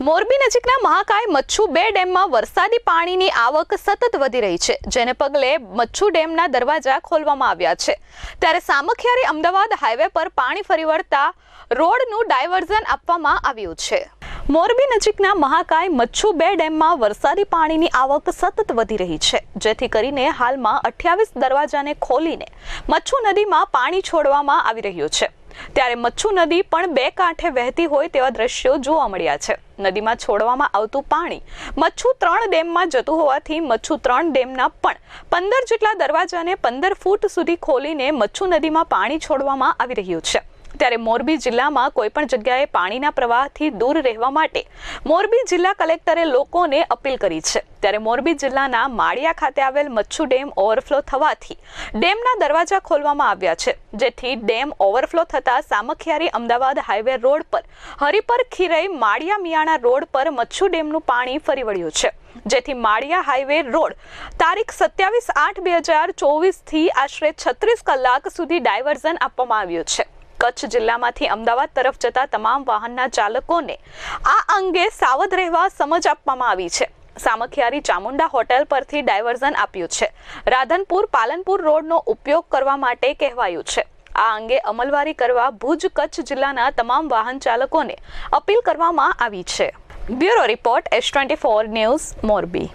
મોરબી નજીકના મહાકાય મચ્છુ બે ડેમમાં વરસાદી પાણીની આવક સતત વધી રહી છે, જેને પગલે મચ્છુ ડેમના દરવાજા ખોલવામાં આવ્યા છે. ત્યારે સામખિયારી અમદાવાદ હાઈવે પર પાણી ફરી વળતા રોડનું ડાયવર્ઝન આપવામાં આવ્યું છે. મોરબી નજીકના મહાકાય મચ્છુ બે ડેમમાં વરસાદી પાણીની આવક સતત વધી રહી છે, જેથી કરીને હાલમાં અઠ્યાવીસ દરવાજાને ખોલીને મચ્છુ નદીમાં પાણી છોડવામાં આવી રહ્યું છે. ત્યારે મચ્છુ નદી પણ બે કાંઠે વહેતી હોય તેવા દ્રશ્યો જોવા મળ્યા છે. નદીમાં છોડવામાં આવતું પાણી મચ્છુ ત્રણ ડેમમાં જતું હોવાથી મચ્છુ ત્રણ ડેમના પણ પંદર જેટલા દરવાજાને પંદર ફૂટ સુધી ખોલીને મચ્છુ નદીમાં પાણી છોડવામાં આવી રહ્યું છે. ત્યારે મોરબી જિલ્લામાં કોઈ પણ જગ્યાએ પાણીના પ્રવાહથી દૂર રહેવા માટે મોરબી જિલ્લા કલેક્ટરે લોકોને અપીલ કરી છે. ત્યારે મોરબી જિલ્લાના માળિયા ખાતે આવેલ મચ્છુ ડેમ ઓવરફ્લો થવાથી ડેમના દરવાજા ખોલવામાં આવ્યા છે. જેથી ડેમ ઓવરફ્લો થતા સામખિયારી અમદાવાદ હાઈવે રોડ પર, હરિપર ખીરઈ માળિયા મિયાણા રોડ પર મચ્છુ ડેમનું પાણી ફરી વળ્યું છે. જેથી માળિયા હાઈવે રોડ તારીખ સત્યાવીસ આઠ બે હજાર ચોવીસથી આશરે છત્રીસ કલાક સુધી ડાયવર્ઝન આપવામાં આવ્યું છે. કચ્છ જિલ્લામાંથી અમદાવાદ તરફ જતા તમામ વાહનના ચાલકોને આ અંગે સાવધ રહેવા સમજ આપવામાં આવી છે. સામખિયારી ચામુંડા હોટેલ પરથી ડાયવર્ઝન આપ્યું છે. રાધનપુર પાલનપુર રોડનો ઉપયોગ કરવા માટે કહેવાયું છે. આ અંગે અમલવારી કરવા ભુજ કચ્છ જિલ્લાના તમામ વાહન ચાલકોને અપીલ કરવામાં આવી છે. Bureau report S twenty four news Morbi.